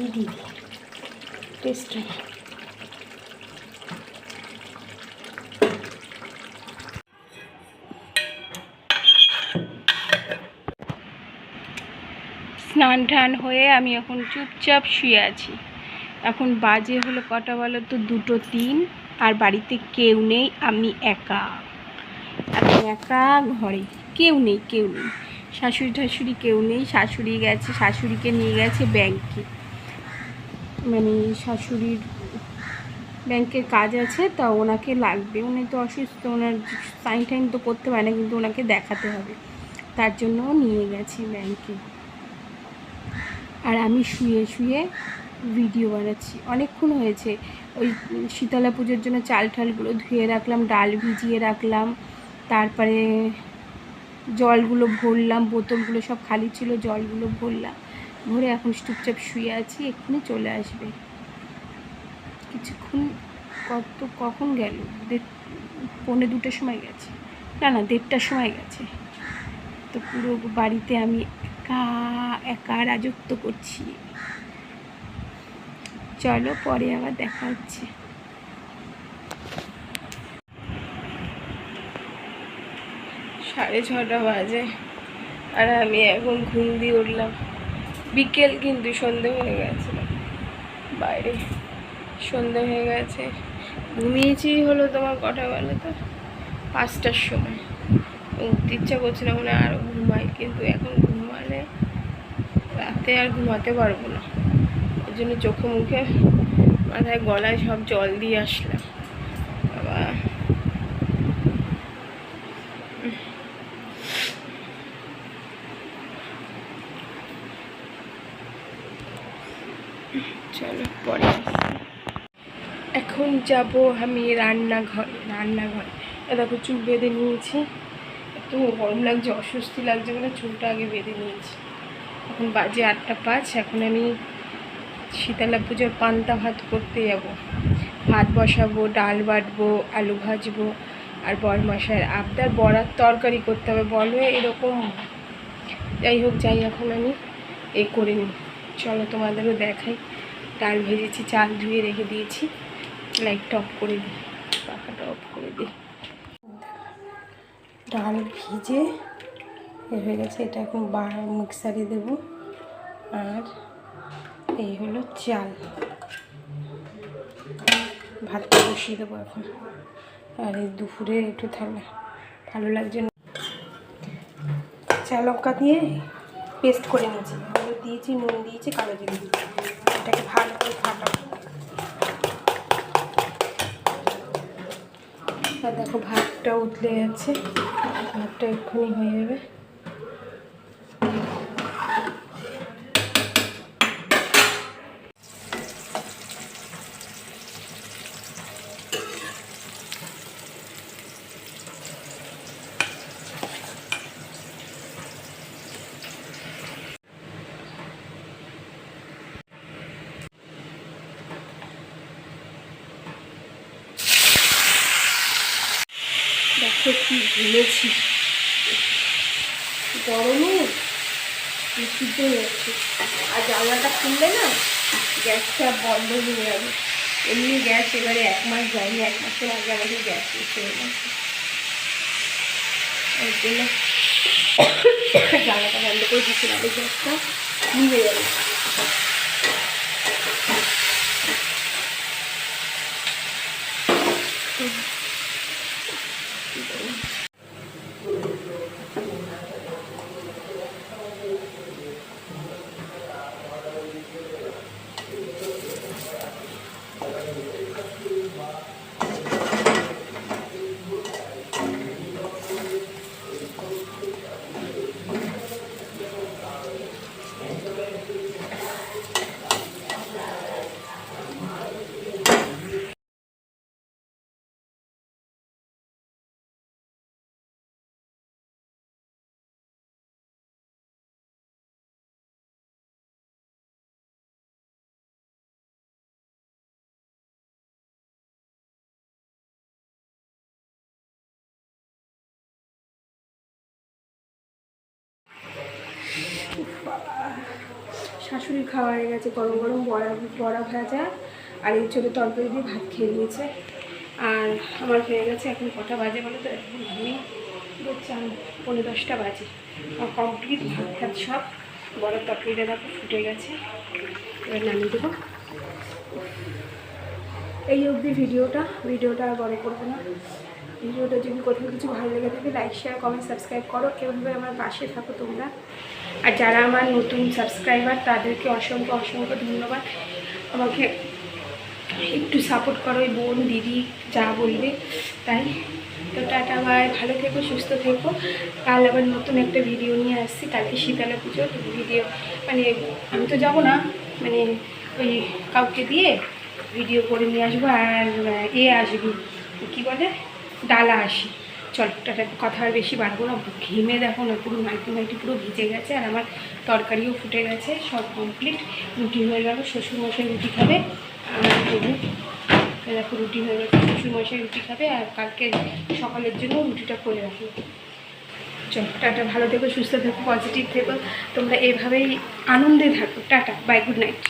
ঘি দিই। টেস্ট স্নান টান হয়ে আমি এখন চুপচাপ শুয়ে আছি। এখন বাজে হলো কটা বলো তো? দুটো তিন। আর বাড়িতে কেউ নেই, আমি একা। আমি একা ঘরে। কেউ নেই কেউ নেই। শাশুড়ি ঠাশুড়ি কেউ নেই, শাশুড়ি গেছে, শাশুড়িকে নিয়ে গেছে ব্যাংকে মানে শাশুড়ির ব্যাংকের কাজ আছে, তা ওনাকে লাগবে। উনি তো অসুস্থ, ওনার সাইন টাইন তো করতে পারে না, কিন্তু ওনাকে দেখাতে হবে। তার জন্য নিয়ে গেছে ব্যাংকে। আর আমি শুয়ে শুয়ে ভিডিও বানাচ্ছি। অনেকক্ষণ হয়েছে, ওই শীতলা পুজোর জন্য চাল ঠালগুলো ধুয়ে রাখলাম, ডাল ভিজিয়ে রাখলাম, তারপরে জলগুলো ভরলাম, বোতলগুলো সব খালি ছিল, জলগুলো ভরলাম। ভরে এখন চুপচাপ শুয়ে আছি, এক্ষুনি চলে আসবে। কিছুক্ষণ কত, কখন গেল? পৌনে দুটোর সময় গেছে। না না, দেড়টার সময় গেছে। তো পুরো বাড়িতে আমি একা একা রাজত্ব করছি। চলো, পরে আবার দেখা হচ্ছে। সাড়ে ছটা বাজে, আর আমি এখন ঘুম দিয়ে উঠলাম। বিকেল কিন্তু সন্ধে হয়ে গেছে। বাইরে সন্ধে হয়ে গেছে। ঘুমিয়েছি হলো তোমার কটা বেলা তো পাঁচটার সময়। উঠতে ইচ্ছা করছিল মনে হয় আরও ঘুমাই, কিন্তু এখন ঘুমালে রাতে আর ঘুমাতে পারব না। ওই জন্য চোখে মুখে মাথায় গলায় সব জল দিয়ে আসলাম। বাবা। চলো, পরে এখন যাব আমি রান্নাঘরে রান্নাঘরে। দেখো চুল বেঁধে নিয়েছি। একটু গরম লাগছে, অস্বস্তি লাগছে বলে চুলটা আগে বেঁধে নিয়েছি। এখন বাজে আটটা পাঁচ, এখন আমি শীতলা পুজোর পান্তা ভাত করতে যাব। ভাত বসাবো, ডাল বাটবো, আলু ভাজবো আর বরমাসার আবদার। বড়ার তরকারি করতে হবে, বলো এরকম। যাই হোক, যাই এখন আমি এ করে নিই। চলো তোমাদেরও দেখাই। ডাল ভেজেছি, চাল ধুয়ে রেখে দিয়েছি। লাইটটা অফ করে দিই। পাখাটা অফ করে দিই। ডাল ভিজে হয়ে গেছে। এটা এখন বা মিক্সারে দেব। আর এই হলো চাল। ভাতটা বসিয়ে দেবো এখন। আর এই দুপুরে একটু থাকলে ভালো লাগছে না। চা লঙ্কা দিয়ে পেস্ট করে নিয়েছি। দিয়েছি, নুন দিয়েছি, কালো জিরে দিয়েছি। এটাকে ভালো করে ফাটাবো দেখো ভাতটা উতলে যাচ্ছে ভাতটা এক্ষুনি হয়ে যাবে। কি ঘুমেছি গরমে হয়ে যাচ্ছে। আর জানলাটা খুললে না গ্যাসটা বন্ধ হয়ে যাবে। এমনি গ্যাস এবারে এক মাস যায়নি, এক মাসের আগে আমাদের গ্যাস এসে গেছে। জন্য জানলাটা বন্ধ করে দিচ্ছিলাম গ্যাসটা নিভে যাবে। শাশুড়ির খাওয়া হয়ে গেছে গরম গরম বড়া বড়া ভাজা আর এই ছোটো তরকারি দিয়ে ভাত খেয়ে নিয়েছে। আর আমার হয়ে গেছে এখন কটা বাজে বলো তো? এখন আমি চান পনেরো দশটা বাজে। আমার কমপ্লিট ভাত ভাত সব। বড় তরকারিটা দেখো ফুটে গেছে। এবার নামিয়ে দেবো। এই অবধি ভিডিওটা ভিডিওটা আর বড় করব না। ভিডিওটা যদি কোথাও কিছু ভালো লেগে থাকে লাইক শেয়ার কমেন্ট সাবস্ক্রাইব করো। এভাবে আমার পাশে থাকো তোমরা। আর যারা আমার নতুন সাবস্ক্রাইবার তাদেরকে অসংখ্য অসংখ্য ধন্যবাদ। আমাকে একটু সাপোর্ট করো, ওই বোন, দিদি, যা বলবে। তাই। তো টাটা বাই ভালো থেকো, সুস্থ থেকো। কাল আবার নতুন একটা ভিডিও নিয়ে আসছি। কালকে শীতলা পুজো। ভিডিও মানে আমি তো যাব না। মানে ওই কাউকে দিয়ে ভিডিও করে নিয়ে আসব আর এ আসবি। কী বলে? ডালা আসি চল কথা আর বেশি বাড়বো না। ঘেমে দেখো না, পুরো মাইটি মাইটি পুরো ভিজে গেছে আর আমার তরকারিও ফুটে গেছে, সব কমপ্লিট রুটি হয়ে গেল, শ্বশুরমশাই রুটি খাবে। আর দেখো, রুটি হয়ে গেছে, শ্বশুরমশাই রুটি খাবে আর কালকে সকালের জন্য রুটিটা করে রাখব। চল, টাটা, ভালো থেকো, সুস্থ থেকো পজিটিভ থেকো। তোমরা এভাবেই আনন্দে থাকো। Tata bye good night